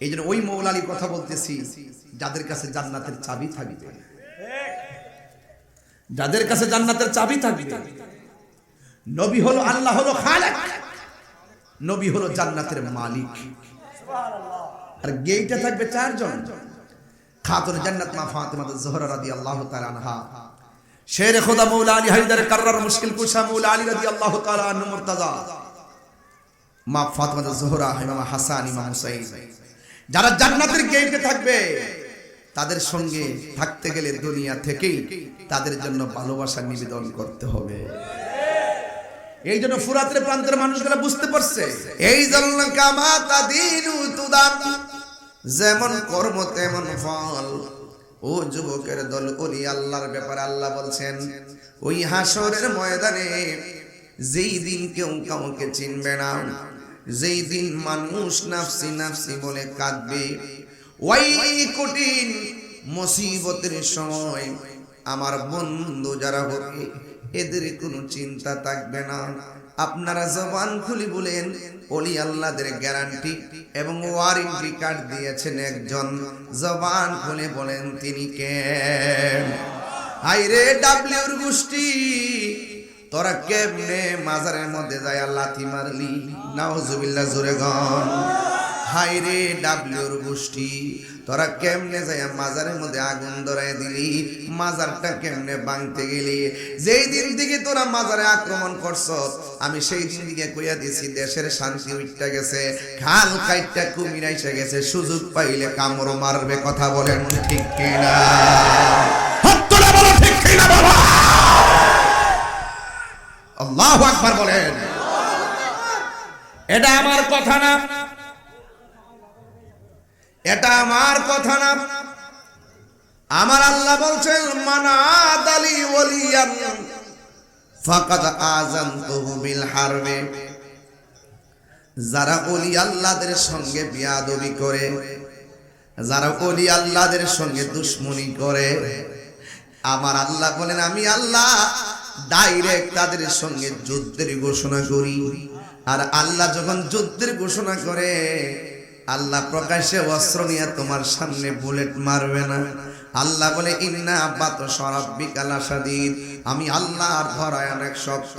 এই জন্য ওই মৌলালির কথা বলতেছি, যাদের কাছে জান্নাতের চাবি থাকবে। যাদের কাছে জান্নাতের চাবি থাকবে, নবী হলো আল্লাহ হলো খালেক, নবী হলো জান্নাতের মালিক। আর গেইটে থাকবে চারজন। খাতুন জান্নাত মা ফাতেমা জোহরা রাদিয়াল্লাহু তাআলা আনহা। শের খোদা মৌলা আলী হায়দার কাররার মুশকিল কুশা মৌলা আলী রাদিয়াল্লাহু তাআলা আনহু মুর্তাজা। মা ফাতেমা জোহরা, ইমাম হাসান, ইমাম হুসাইন। যারা জান্নাতের গেইটে থাকবে, তাদের সঙ্গে থাকতে গেলে দুনিয়া থেকেই তাদের জন্য ভালোবাসা নিবেদন করতে হবে। এই জন্য ফুরাতের প্রান্তের মানুষগুলো বুঝতে পারছে, এই জন্য কামাতা যেমন কর্ম, তেমন ফল। ও যুবকের দল, ওলি আল্লাহর ব্যাপারে আল্লাহ বলছেন, ওই হাসরের ময়দানে যেই দিন কেউ কাউকে চিনবে না যেই দিন মানুষ নাফসি নাফসি বলে কাঁদবে ওই কঠিন মুসিবতের সময় আমার বন্ধু যারা হবে, এদের কোনো চিন্তা থাকবে না। আপনারা জবান খুলি বলেন, অলি আল্লাহদের গ্যারান্টি এবং ওয়ারেন্টি কার্ড দিয়েছেন একজন। জবান খুলে বলেন, তিনি কে? হাইরে ডাব্লিউর গোষ্ঠী! তোরা কেমনে মাজারের মধ্যে যায় লাথি মারলি? নাওজুবিল্লাহ জোরে গন হাই রে ডাব্লিউর গোষ্ঠী, তোরা কেমনে যায় মাজারের মধ্যে আগুন ধরাই দিলি? মাজারটা কেমনে ভাঙতে গেলি? যেই দিন থেকে তোরা মাজারে আক্রমণ করছ, আমি সেই দিন থেকে কইয়া দিছি, দেশের শান্তি উঠতে গেছে, খাল কাইটটা কুমির এসে গেছে, সুযোগ পাইলে কামড় মারবে, কথা বলেন ঠিক কিনা? আল্লাহ আকবার বলেন। এটা আমার কথা না। এটা আমার কথা না। আমার আল্লাহ বলছেন আলী ওলিয়ান ফাকাদ আযানতুহু বিল হারবে। যারা ওলি আল্লাহদের সঙ্গে বিয়াদবি করে, যারা ওলি আল্লাহদের সঙ্গে দুশ্মনী করে, আমার আল্লাহ বলেন, আমি আল্লাহ ডাইরেক্ট তাদের সঙ্গে যুদ্ধের ঘোষণা করি। আর আল্লাহ যখন যুদ্ধের ঘোষণা করে, আল্লাহ প্রকাশ্যে অস্ত্র নিয়ে তোমার সামনে বুলেট মারবে না। আল্লাহ বলে, ইন্না আব্বাত সরাব্বিকাল আসাদিদ আমি আল্লাহর ধরায় অনেক শক্ত।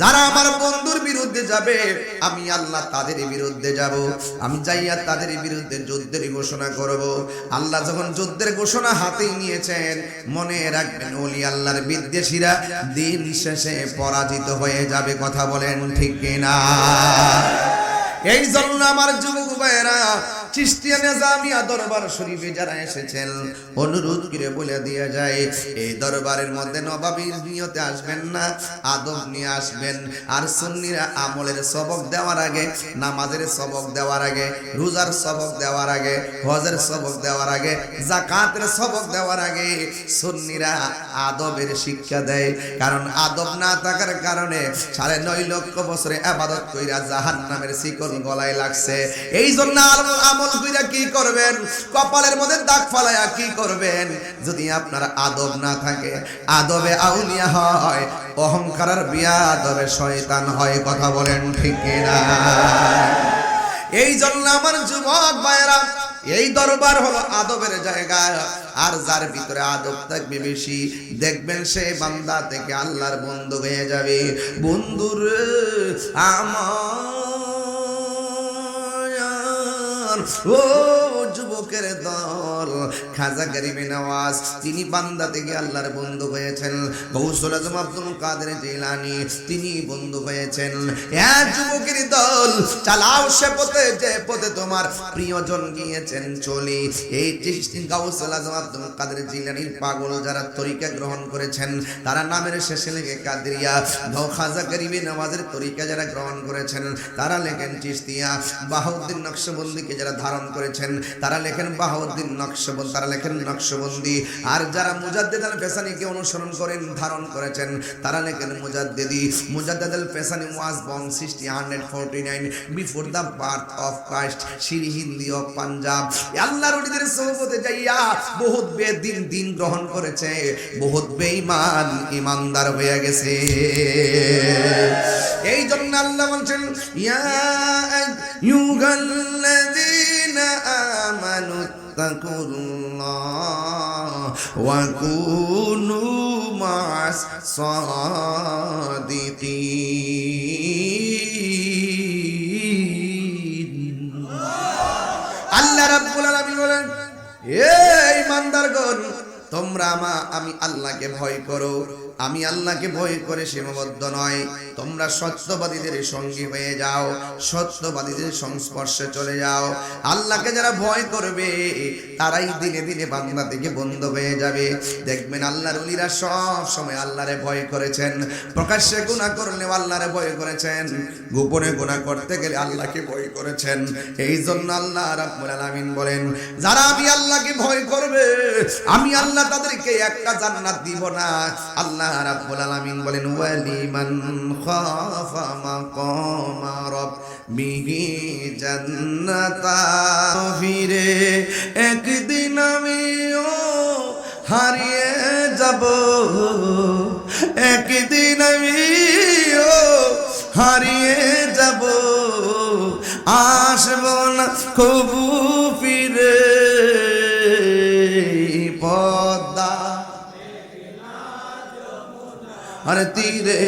যারা আমার বন্ধুর বিরুদ্ধে যাবে, আমি আল্লাহ তাদের বিরুদ্ধে যাব। আমি যাইয়া তাদের বিরুদ্ধে যুদ্ধের ঘোষণা করব। আল্লাহ যখন যুদ্ধের ঘোষণা হাতেই নিয়েছেন, মনে রাখবেন, ওলি আল্লাহর বিদ্বেষীরা দিন শেষে পরাজিত হয়ে যাবে, কথা বলেন ঠিক কিনা? এই জন্য আমার যুবক ভাইয়েরা দরবার শরীফে যারা এসেছেন, অনুরোধ করে বলে যায়, এই দরবারের মধ্যে নিয়তে আসবেন না, আদব নিয়ে আসবেন। আর সুন্নিরা আমলের সবক দেওয়ার আগে, নামাজের সবক দেওয়ার আগে, রোজার সবক দেওয়ার আগে, হজের সবক দেওয়ার আগে সবক দেওয়ার আগে সুন্নিরা আদবের শিক্ষা দেয়। কারণ আদব না থাকার কারণে সাড়ে নয় লক্ষ বছরে আবাদত কইরা জাহান নামের শিকল গলায় লাগছে। এই জন্য আমল আমল কইরা কি করবেন? কপালের মধ্যে দাগ ফালায়া কি করবেন? যদি আপনার আদব না থাকে, আদবে আউলিয়া হয়, অহংকারের বিয়া আদবে শয়তান হয়, কথা বলেন ঠিক না এই জন্য আমার যুবক ভাইরা এই দরবার হলো আদবের জায়গা। আর যার ভিতরে আদব থাকবে বেশি, দেখবেন সে বান্দা থেকে আল্লাহর বন্ধু হয়ে যাবে। বন্ধুর আমার ও যুবকের দল, খাজা গরিবে নওয়াজ, তিনি বান্দা থেকে আল্লাহর বন্ধু হয়েছেন। গৌসুল আজম আব্দুল কাদের জিলানি, তিনি বন্ধু হয়েছেন। হ্যাঁ যুবকের দল, চালাও সে পথে, যে পথে তোমার প্রিয়জন গিয়েছেন চলি। এই তিন গাউসুল আজম আব্দুল কাদের জিলানির পাগল যারা তরিকা গ্রহণ করেছেন, তারা নামের শেষে লেগে কাদরিয়া। খাজা গরিবে নওয়াজের তরিকা যারা গ্রহণ করেছেন, তারা লেখেন চিস্তিয়া বাহাউদ্দিন নকশবন্দিকে যারা ধারণ করেছেন, তারা লেখেন বাহাউদ্দিন নকশবন্দ, তারা লেখেন নকশবন্দি। আর যারা মুজাদ্দেদ আল ফেসানিকে অনুসরণ করেন, ধারণ করেছেন, তারা লেখেন Mujaddedi. Mujaddid Alf Sani was born sixty hundred forty nine before the birth of Christ, Sirhindi of Punjab. Allah রলিদের সৌবতে যাইয়া বহুত বেদিন দিন দিন গ্রহণ করেছে, বহুত বেঈমান ইমানদার হয়ে গেছে। এই জন্য আল্লাহ বলছেন, ইয়া আইয়ুহাল্লাযীনা فاتقوا الله وكونوا مع الصادقين আল্লাহ রাব্বুল আলামিন বলেন এ ইমানদারগণ তোমরা আমা আমি আল্লাহকে ভয় করো আমি আল্লাহকে ভয় করে সীমাবদ্ধ নয়। তোমরা সত্যবাদীদের সঙ্গী হয়ে যাও, সত্যবাদীদের সংস্পর্শে চলে যাও। আল্লাহকে যারা ভয় করবে, তারাই দিনে দিনে বান্দা থেকে বন্ধ হয়ে যাবে। দেখবেন আল্লাহর উলিরা সব সময় আল্লাহরে ভয় করেছেন। প্রকাশ্যে গুনাহ করলে আল্লাহরে ভয় করেছেন। গোপনে গুনাহ করতে গেলে আল্লাহকে ভয় করেছেন। এই জন্য আল্লাহ রাব্বুল আলামিন বলেন, যারা আমি আল্লাহকে ভয় করবে, আমি আল্লাহ তাদেরকে একটা জান্নাত দিব না। আল্লাহ রাব্বুল আলামিন বলেন ওয়ালিমান খাফা রাব্বিহি জান্নাতা ফিরে একদিন আমিও হারিয়ে যাব। একদিন আমিও হারিয়ে যাব। আসব না, কবু ফিরে আর তীরে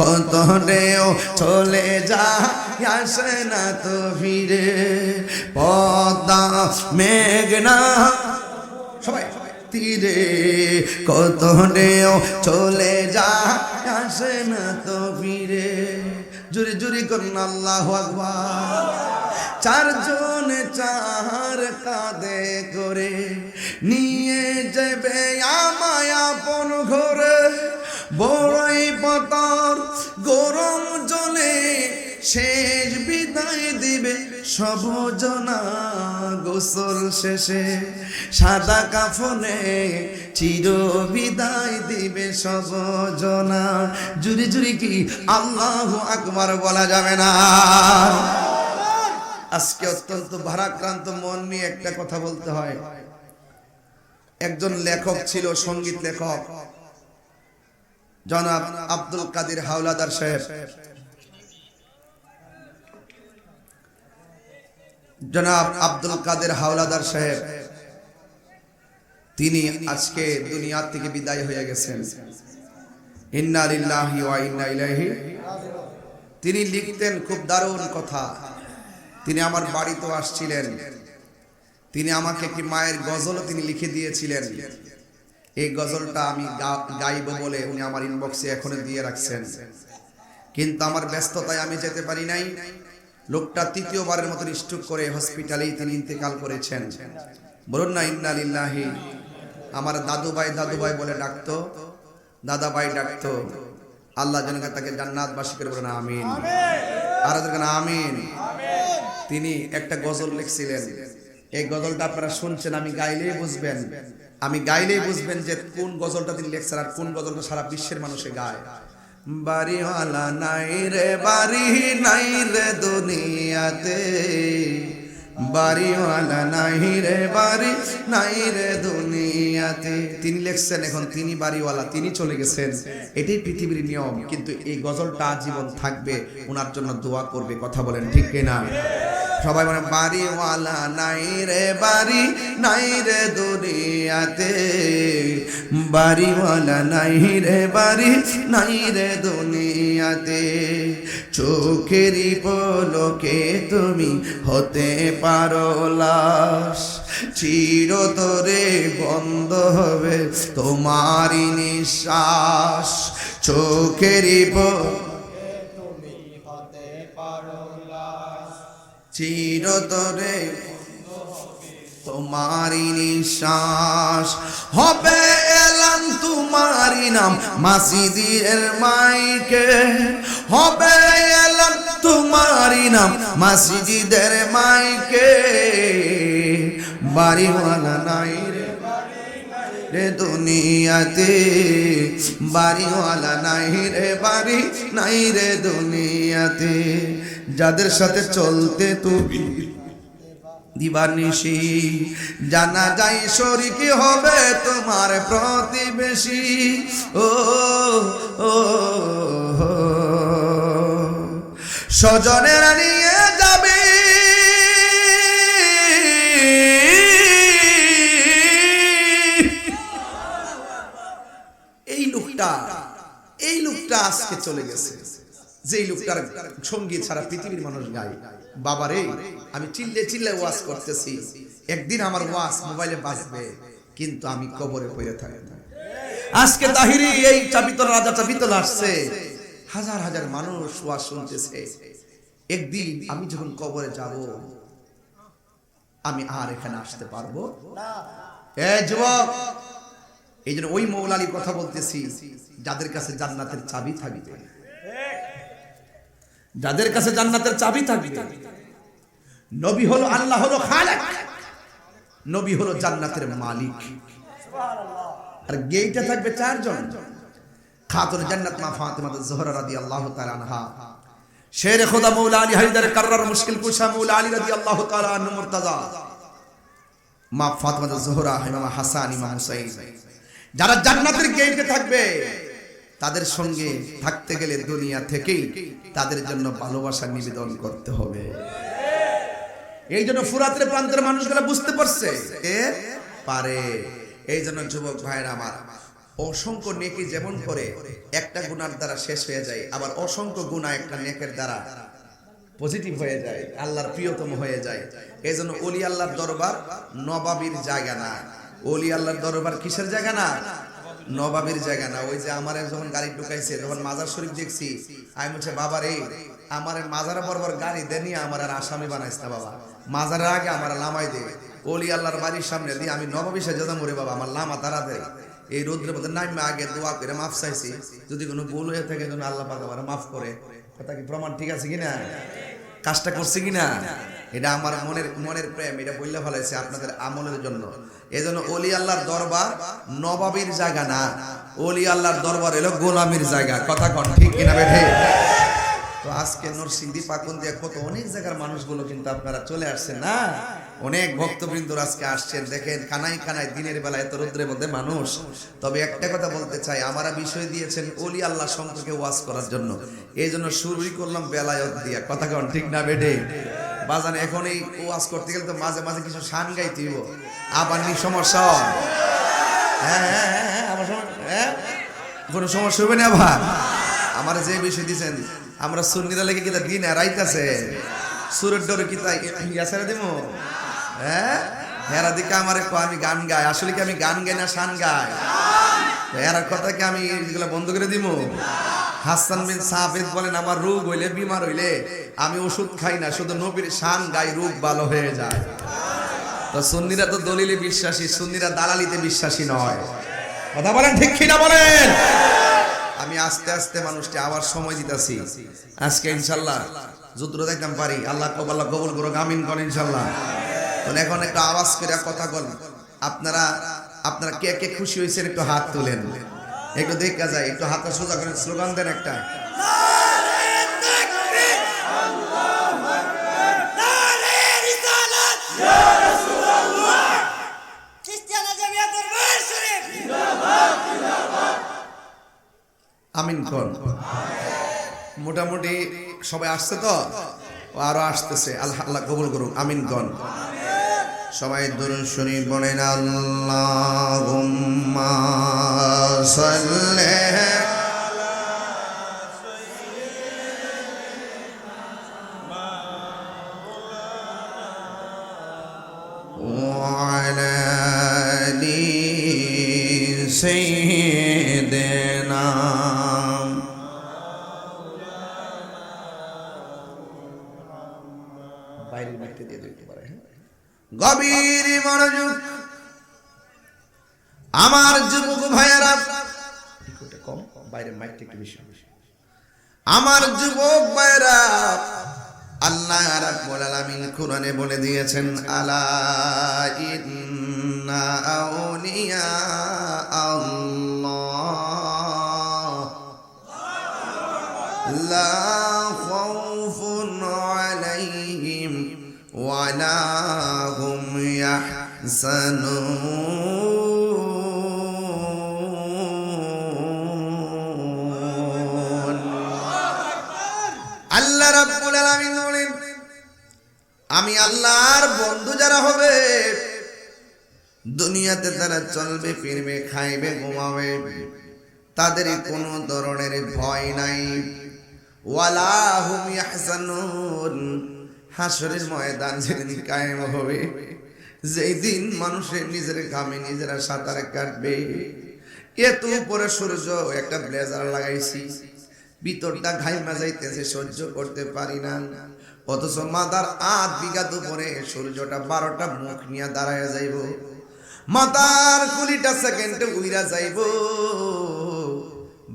কত ঢেউ চলে যা আসে না তো ফিরে। পদা মেঘনা, সবাই তীরে কত ঢেউ চলে যা আসে না তো ফিরে। জুরি জুরি করুন আল্লাহ আকবার। চারজন চার কাঁদে করে নিয়ে যাবে আমায় আপন ঘরে। বড়ই পাতার গরম জলে শেষ বিদায় দিবে সবজনা গোসল শেষে। সাদা কাফনে চির বিদায় দিবে সবজনা। জুরি জুরি কি আল্লাহ আকবার বলা যাবে না? আজকে অত্যন্ত ভারাক্রান্ত মন নিয়ে একটা কথা বলতে হয়। একজন লেখক ছিল, সংগীত লেখক। জনাব আব্দুল কাদের হাওলাদার সাহেব। জনাব আব্দুল কাদের হাওলাদার সাহেব, তিনি আজকে দুনিয়া থেকে বিদায় হয়ে গেছেন। তিনি লিখতেন খুব দারুণ কথা। তিনি আমার বাড়িতেও আসছিলেন। তিনি আমাকে একটি মায়ের গজলও তিনি লিখে দিয়েছিলেন। এই গজলটা আমি গাইব বলে উনি আমার ইনবক্সে এখনও দিয়ে রাখছেন। কিন্তু আমার ব্যস্ততায় আমি যেতে পারি নাই। লোকটা তৃতীয়বারের মতো স্ট্রোক করে হসপিটালেই তিনি ইন্তেকাল করেছেন। বলুন না ইন্না লিল্লাহি। আমার দাদু ভাই দাদু ভাই বলে ডাকতো। দাদা ভাই ডাকতো। আল্লাহ যেন তাকে জান্নাতবাসী করে বলেন আমিন। আর আমিন। তিনি একটা গজল লিখছিলেন। এই গজলটা আপনারা শুনছেন আমি গাইলেই বুঝবেন। আমি গাইলেই বুঝবেন যে কোন গজলটা তিনি লিখছেন আর কোন গজলটা সারা বিশ্বের মানুষে গায়। বাড়িওয়ালা নাই রে বাড়ি নাই রে দুনিয়াতে। বাড়িওয়ালা নাই রে বাড়ি নাই রে দুনিয়াতে। তিনি লেখছেন এখন তিনি বাড়িওয়ালা তিনি চলে গেছেন। এটাই পৃথিবীর নিয়ম কিন্তু এই গজলটা আজীবন থাকবে ওনার জন্য দোয়া করবে কথা বলেন ঠিক কিনা? সবাই মানে বাড়িওয়ালা নাই রে বাড়ি, নাই রে দুনিয়াতে। বাড়িওয়ালা নাই রে বাড়ি, নাই রে দুনিয়াতে। চোখেরই পলকে তুমি হতে পারো লাশ। চির চিরতরে বন্ধ হবে তোমারই নিঃশ্বাস। চোখেরই পল চিরতরে তোমারি নিশ্বাস হবে এলাম তোমারি নাম মাসিদের মাইকে। হবে এলাম তোমারি নাম মাসিদের মাইকে। বাড়িওয়ালা নাই রে রে দুনিয়াতে। বাড়িওয়ালা নাই রে, বাড়ি নাই রে দুনিয়াতে। যাদের সাথে চলতে তুমি দিবানিশি। জানা যায় শরিকি হবে তোমার প্রতিবেশী। ও স্বজনের নিয়ে যাবে। এই লোকটা এই লোকটা আজকে চলে গেছে। যেই লোকটার সংগীত সারা পৃথিবীর মানুষ গায়। বাবারে আমি চিল্লে চিল্লে ওয়াজ করতেছি। একদিন আমার ওয়াজ মোবাইলে বাজবে কিন্তু আমি কবরে পড়ে থাকব আজকে তাহিরি এই চাবিতল রাজা চাবিতল আসছে। হাজার হাজার মানুষ ওয়াজ শুনতেছে। একদিন আমি যখন কবরে যাব আমি আর এখানে আসতে পারব? এ যুবক এই জন্য ওই মৌলালির কথা বলতেছি যাদের কাছে জান্নাতের চাবি থাকবে। যাদের কাছে জান্নাতের চাবি থাকবে। নবী হলো আল্লাহ হলো খালেক। নবী হলো জান্নাতের মালিক। আর গেইটা থাকবে চারজন। খাতুন জান্নাত মা ফাতেমা জোহরা রাদিয়াল্লাহু তাআলা আনহা। শের খোদা মৌলা আলী হায়দার কাররার মুশকিল কুশা মৌলা আলী রাদিয়াল্লাহু তাআলা আনহু মুর্তাজা। মা ফাতেমা জোহরা, ইমাম হাসান, ইমাম হুসাইন। যারা জান্নাতের গেইটে থাকবে তাদের সঙ্গে থাকতে গেলে দুনিয়া থেকেই তাদের জন্য ভালোবাসা নিবেদন করতে হবে। এই জন্য ফুরাতের প্রান্তের মানুষগুলো বুঝতে পারছে পারে। এই জন্য যুবক ভাইয়ের আমার, অসংখ্য নেকি যেমন করে একটা গুণার দ্বারা শেষ হয়ে যায়, আবার অসংখ্য গুণা একটা নেকের দ্বারা পজিটিভ হয়ে যায়, আল্লাহর প্রিয়তম হয়ে যায়। এই জন্য অলি আল্লাহর দরবার নবাবির জায়গা না। অলি আল্লাহর দরবার কিসের জায়গা না? নবাবির জায়গা না, ওই যে আমার যখন গাড়ি ঢুকাইছে, যখন মাজার শরীফ দেখছি, আমি বলছে, বাবা রে, আমার মাজার বরাবর গাড়ি দেনি আমার আর আসামি বানাইস না বাবা। মাজারের আগে আমার লামাই দে অলি আল্লাহর বাড়ির সামনে দিয়ে আমি নবাবি সাজা মরে বাবা, আমার লামা তারা দেয় এই রোদ্রের মধ্যে নামে আগে দোয়া করে মাফ চাইছি, যদি কোনো ভুল হয়ে থাকে, যেন আল্লাহ পাক আমার মাফ করে। কথা কি প্রমাণ ঠিক আছে কিনা? কাজটা করছে কিনা? এটা আমার মনের মনের প্রেম, এটা বললে ফেলাইছে আপনাদের আমলের জন্য। এই জন্য অলি আল্লাহর দরবার নবাবির জায়গা না। অলি আল্লাহর দরবার এলো গোলামির জায়গা। কথা কন, ঠিক কিনা বেঠে? তো আজকে নরসিংদী পাকুন দিয়ে কত অনেক জায়গার মানুষগুলো কিন্তু আপনারা চলে আসছেন না? অনেক ভক্তবৃন্দ আজকে আসছেন। দেখেন, কানাই কানাই দিনের বেলা এত রৌদ্রের মধ্যে মানুষ। তবে একটা কথা বলতে চাই, আমারা বিষয় দিয়েছেন অলি আল্লাহ সম্পর্কে ওয়াজ করার জন্য। এই জন্য শুরুই করলাম বেলায়ত দিয়া। কথা কন, ঠিক না বেডে বাজান এখন এই ওয়াজ করতে গেলে তো মাঝে মাঝে কিছু শান গাইতে হইব। আবার নি সমস্যা হ্যাঁ। হ্যাঁ হ্যাঁ, হ্যাঁ আমার সমস্যা হ্যাঁ? কোনো সমস্যা হবে না আবার? আমার যে বিষয় দিছেন আমরা সুন্নিরা লেগে কিতা দিন এরাইতাছে সুরের ডরে কিতা ইয়াসারা দিব হ্যাঁ? হেরা দিকে আমার আমি গান গাই। আসলে কি আমি গান গাই না শান গাই? এরা কথা কি আমি এগুলো বন্ধ করে দিমু? হাসান বিন সাবিদ বলেন, আমার রোগ হইলে, বিমার হইলে আমি ওষুধ খাই না, শুধু নবীর শান গাই রোগ ভালো হয়ে যায়। তো সুন্নিরা তো দলিলে বিশ্বাসী, সুন্নিরা দালালিতে বিশ্বাসী নয়। কথা বলেন ঠিক কিনা বলেন? আমি আস্তে আস্তে মানুষকে আবার সময় দিতেছি। আজকে ইনশাল্লাহ যুদ্ধ দেখতাম পারি। আল্লাহ কবাল্লাহ কবুল করো আমিন কর ইনশাল্লাহ। তাহলে এখন একটা আওয়াজ করে কথা বল আপনারা আপনারা কে কে খুশি হয়েছেন একটু হাত তুলেন। একটু দেখা যায়, একটু হাতটা সোজা করেন, স্লোগান দেন একটা। আমিন কর। মোটামুটি সবাই আসছে তো? আরও আসতেছে। আল্লাহ আল্লাহ কবুল করুন আমিন কন সবাই দরুদ শরীফ বলেন আল্লাহুম্মা সাল্লি وعلى آل سيدنا গভীর মনোযোগ। আমার যুবক ভাইয়েরা কম বাইরের মাইকটা একটু বেশি আমার যুবক ভাইয়েরা, আল্লাহ রাব্বুল আলামিন কোরআনে বলে দিয়েছেন, আলা ইন্না আল্লাহ। ওয়ালা হুম ইয়াহসানুন আল্লাহ রাব্বুল আলামিন বলেন, আমি আল্লাহর বন্ধু যারা হবে, দুনিয়াতে তারা চলবে, ফিরবে, খাইবে, ঘুমাবে। তাদের কোনো ধরনের ভয় নাই। ওয়ালা হুম ইয়াহজানুন। হাসরের ময়দান যেদিন কায়েম হবে যেই দিন মানুষের নিজের ঘামে নিজেরা সাঁতার কাটবে। এত উপরে সূর্য, একটা ব্লেজার লাগাইছি। ভিতরটা ঘাইমা যাইতেছে, সহ্য করতে পারি না। অথচ মাদার আধ বিঘা দুপুরে সূর্যটা বারোটা মুখ নিয়ে দাঁড়ায় যাইব। মাতার কুড়িটা সেকেন্ডে উইরা যাইব।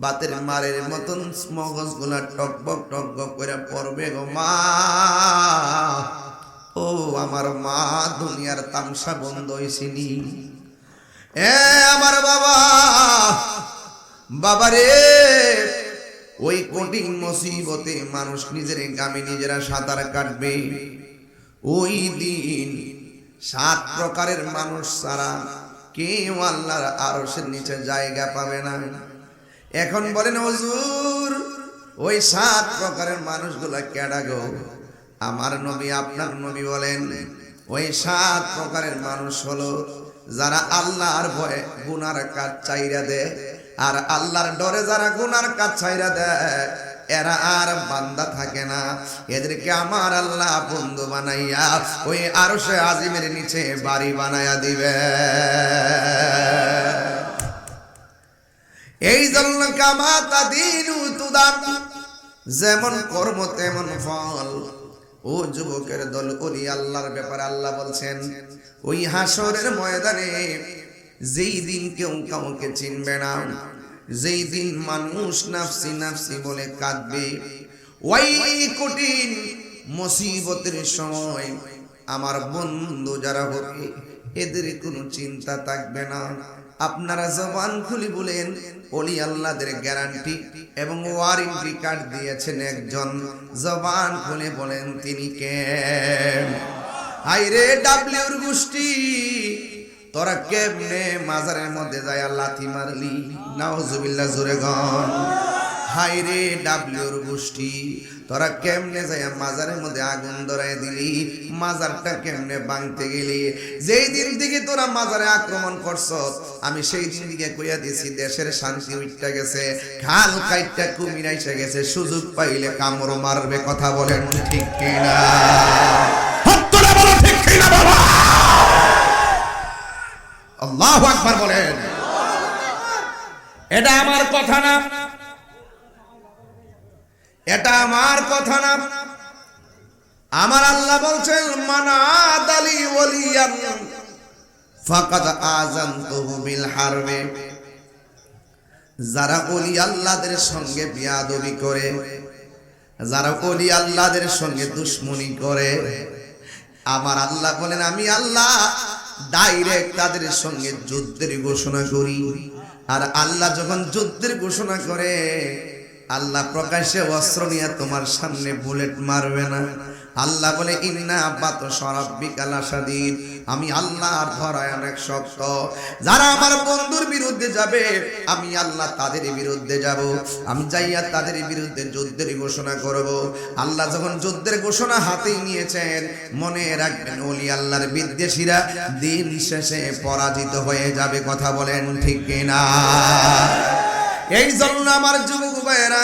বাতের মারের মতন মগজগুলা টকবক টকবক করে পড়বে গো মা। ও, আমার মা, দুনিয়ার তামসা বন্ধ হয়েছিনি এ, আমার বাবা বাবারে ওই কঠিন মুসিবতে মানুষ নিজের গ্রামে নিজেরা সাঁতার কাটবে। ওই দিন সাত প্রকারের মানুষ ছাড়া কেউ আল্লাহর আরশের নিচে জায়গা পাবে না। এখন বলেন, হুজুর, ওই সাত প্রকারের মানুষগুলা কেডা গো? আমার নবী, আপনার নবী বলেন, ওই সাত প্রকারের মানুষ হলো যারা আল্লাহর ভয়ে গুনার কাজ চাইরা দেয় আর আল্লাহর ডরে যারা গুনার কাজ চাইরা দেয় এরা আর বান্দা থাকে না। এদেরকে আমার আল্লাহ বন্ধু বানাইয়া ওই আরও সে আজিমের নিচে বাড়ি বানাইয়া দিবে। এই জন্য কামাতা দিন তুদাম যেমন কর্ম, তেমন ফল। ও যুবকের দল ওলি আল্লাহর ব্যাপারে আল্লাহ বলছেন, ওই হাসরের ময়দানে যেই দিন কেউ কাউকে চিনবে না, যেই দিন মানুষ নাফসি নাফসি বলে কাঁদবে, ওই কঠিন মুসিবতের সময় আমার বন্ধু যারা হবে এদের কোনো চিন্তা থাকবে না। আপনারা জবান খুলি বলেন, অলি আল্লাহদের গ্যারান্টি এবং ওয়ারেন্টি কার্ড দিয়েছেন একজন। জবান খুলে বলেন, তিনি কে? হাইরে ডাব্লিউর গোষ্ঠী, তোরা কেমনে মাজারের মধ্যে যায় লাথি মারলি? নাওজুবিল্লাহ জোরে গন। হাইরে ডাব্লিউর গোষ্ঠী তোরা কেমনে যায় মাজারের মধ্যে আগুন ধরাই দিলি? মাজারটা কেমনে ভাঙতে গেলি? যেই দিন থেকে তোরা মাজারে আক্রমণ করছ আমি সেই দিন দিকে কইয়া দিছি, দেশের শান্তি উঠতে গেছে, খাল কাইটটা কুমির এসে গেছে, সুযোগ পাইলে কামড় মারবে, কথা বলেন ঠিক কিনা? আল্লাহ আকবার বলেন। এটা আমার কথা না। এটা আমার কথা না। আমার আল্লাহ বলছেন মানাদ ওলিয়ান ফাকাদ আযানতুহু বিল হারবে। যারা ওলি আল্লাহদের সঙ্গে বিয়াদবি করে, যারা ওলি আল্লাহদের সঙ্গে দুশ্মনী করে, আমার আল্লাহ বলেন, আমি আল্লাহ ডাইরেক্ট তাদের সঙ্গে যুদ্ধের ঘোষণা করি। আর আল্লাহ যখন যুদ্ধের ঘোষণা করে আল্লাহ প্রকাশ্যে অস্ত্র নিয়ে তোমার সামনে বুলেট মারবে না। আল্লাহ বলে, ইন্না আব্বাত সরাব্বিকাল আসাদিন আমি আল্লাহর ধরায় অনেক শক্ত। যারা আমার বন্ধুর বিরুদ্ধে যাবে, আমি আল্লাহ তাদের বিরুদ্ধে যাব। আমি যাইয়া তাদের বিরুদ্ধে যুদ্ধের ঘোষণা করব। আল্লাহ যখন যুদ্ধের ঘোষণা হাতেই নিয়েছেন, মনে রাখবেন, ওলি আল্লাহর বিদ্বেষীরা দিন শেষে পরাজিত হয়ে যাবে, কথা বলেন ঠিক কিনা? এই জন্য আমার যুবক ভাইয়েরা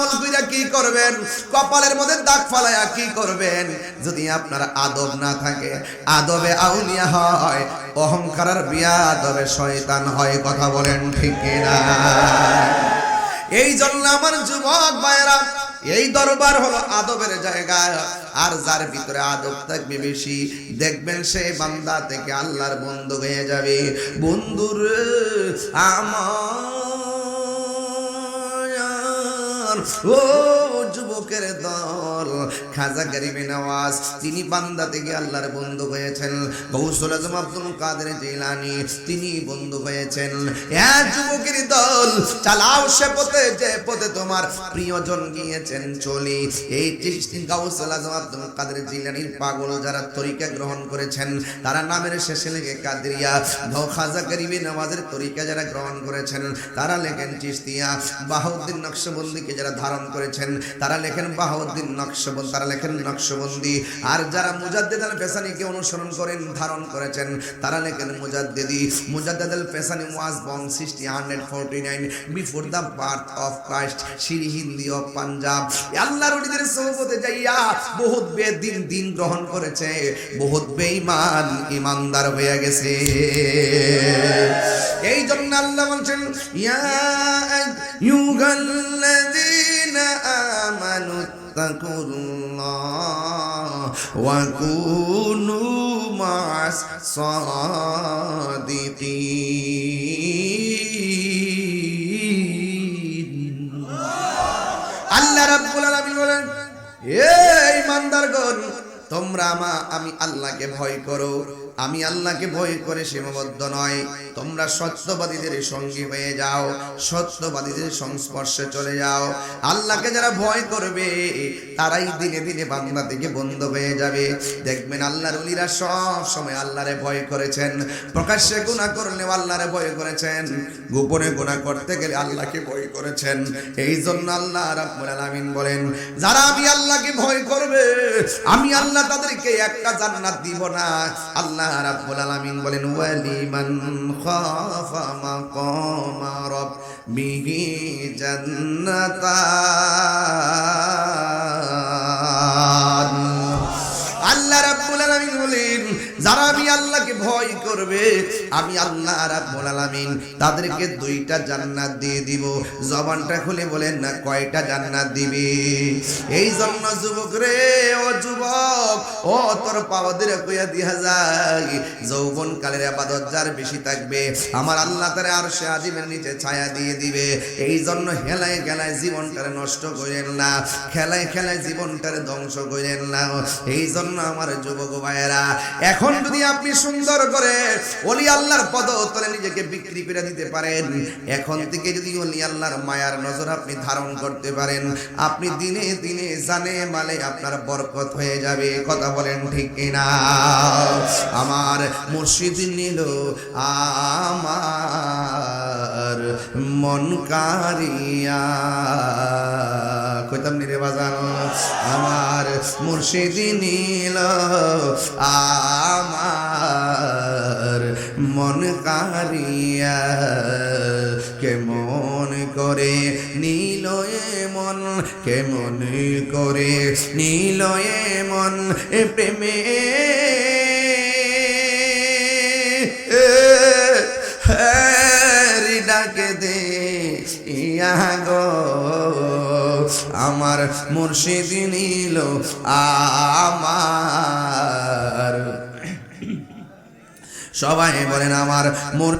আমল কইরা কি করবেন? কপালের মধ্যে দাগ ফালাইয়া কি করবেন? যদি আপনার আদব না থাকে, আদবে আউলিয়া হয়, অহংকারের বিয়া আদবে শয়তান হয়, কথা বলেন ঠিক কিনা? এই জন্য আমার যুবক ভাইরা এই দরবার হলো আদবের জায়গা। আর যার ভিতরে আদব থাকবে বেশি, দেখবেন সে বান্দা থেকে আল্লাহর বন্ধু হয়ে যাবে। বন্ধুর আমার ও যুবক যুবকের দল। খাজা গরিবে নওয়াজ, তিনি বান্দা থেকে আল্লাহর বন্ধু হয়েছেন। গৌসুল আজম আব্দুল কাদের জিলানি, তিনি বন্ধু হয়েছেন। এক যুবকের দল, চালাও সে পথে, যে পথে তোমার প্রিয়জন গিয়েছেন চলি। এই গাউসুল আজম আব্দুল কাদের জিলানির পাগল যারা তরিকা গ্রহণ করেছেন, তারা নামের শেষে লেগে কাদরিয়া। খাজা গরিবে নওয়াজের তরিকা যারা গ্রহণ করেছেন, তারা লেখেন চিস্তিয়া বাহাউদ্দিন নকশবন্দিকে যারা ধারণ করেছেন তারা লেখেন বাহাউদ্দিন নকশবন্দ, তারা লেখেন নকশবন্দি। আর যারা মুজাদ্দিদ আল পেসানিকে অনুসরণ করেন, ধারণ করেছেন, তারা লেখেন Mujaddidi. Mujaddid Alf Sani was born sixty hundred forty nine before the birth of Christ, Sirhindi of Punjab. আল্লাহর ওলিদের সহবতে যাইয়া বহুত বেদিন দিন গ্রহণ করেছে, বহুত বেঈমান ইমানদার হয়ে গেছে। এই জন্য আল্লাহ বলছেন, ইয়া আইয়ুহাল্লাযীনা আমানু তাকুল্লাহ ওয়া কুনু মা'আস সাদিকিন আল্লাহ রাব্বুল আলামিন বলেন এই ইমানদারগণ তোমরা আমা আমি আল্লাহকে ভয় করো। আমি আল্লাহকে ভয় করে সীমাবদ্ধ নয়। তোমরা সত্যবাদীদের সঙ্গী হয়ে যাও, সত্যবাদীদের সংস্পর্শে চলে যাও। আল্লাহকে যারা ভয় করবে, তারাই দিনে দিনে বান্দা থেকে বন্ধ হয়ে যাবে। দেখবেন আল্লাহর উলিরা সব সময় আল্লাহরে ভয় করেছেন। প্রকাশ্যে গুনাহ করলে আল্লাহরে ভয় করেছেন। গোপনে গুনাহ করতে গেলে আল্লাহকে ভয় করেছেন। এই জন্য আল্লাহ রাব্বুল বলেন, যারা আমি আল্লাহকে ভয় করবে, আমি আল্লাহ তাদেরকে একটা জান্নাত দিব না। আল্লাহ রাব্বুল আলামিন বলেন ওয়ালিমান খাফা মাকামা রাব্বিহি জান্নাতান যারা আমি আল্লাহকে ভয় করবে, আমি আল্লাহ রাব্বুল আলামিন তাদেরকে দুইটা জান্নাত দিয়ে দিব। জবানটা খুলে বলেন না, কয়টা জান্নাত দিবে? এই জন্য যুবক রে, ও যুবক, ও তোর পাওয়াদের কইয়া দিয়া যায় যৌবন কালের আবাদত যার বেশি থাকবে, আমার আল্লাহ তারে আর সে আজিমের নিচে ছায়া দিয়ে দিবে। এই জন্য হেলায় খেলায় জীবনটারে নষ্ট করেন না, খেলায় খেলায় জীবনটারে ধ্বংস করেন না। এই জন্য আমার যুবক ভাইয়েরা, এখন যদি আপনি সুন্দর করে অলি আল্লাহর পদ তলে নিজেকে বিক্রি করে দিতে পারেন, এখন থেকে যদি অলি আল্লাহর মায়ার নজর আপনি ধারণ করতে পারেন, আপনি দিনে দিনে জানে মালে আপনার বরকত হয়ে যাবে, কথা বলেন ঠিক কিনা? আমার মুর্শিদ নিল আমার মন কারিয়া কইতাম নিরে বাজান? আমার মুর্শিদ নীল আমার মন কারিয়া কেমন করে নীল মন, কেমন করে নীল মন প্রেমে? ডাকে দে, ইয়া গো। আমার মুর্শিদ নিল আমার সবাই বলেন আমার মোর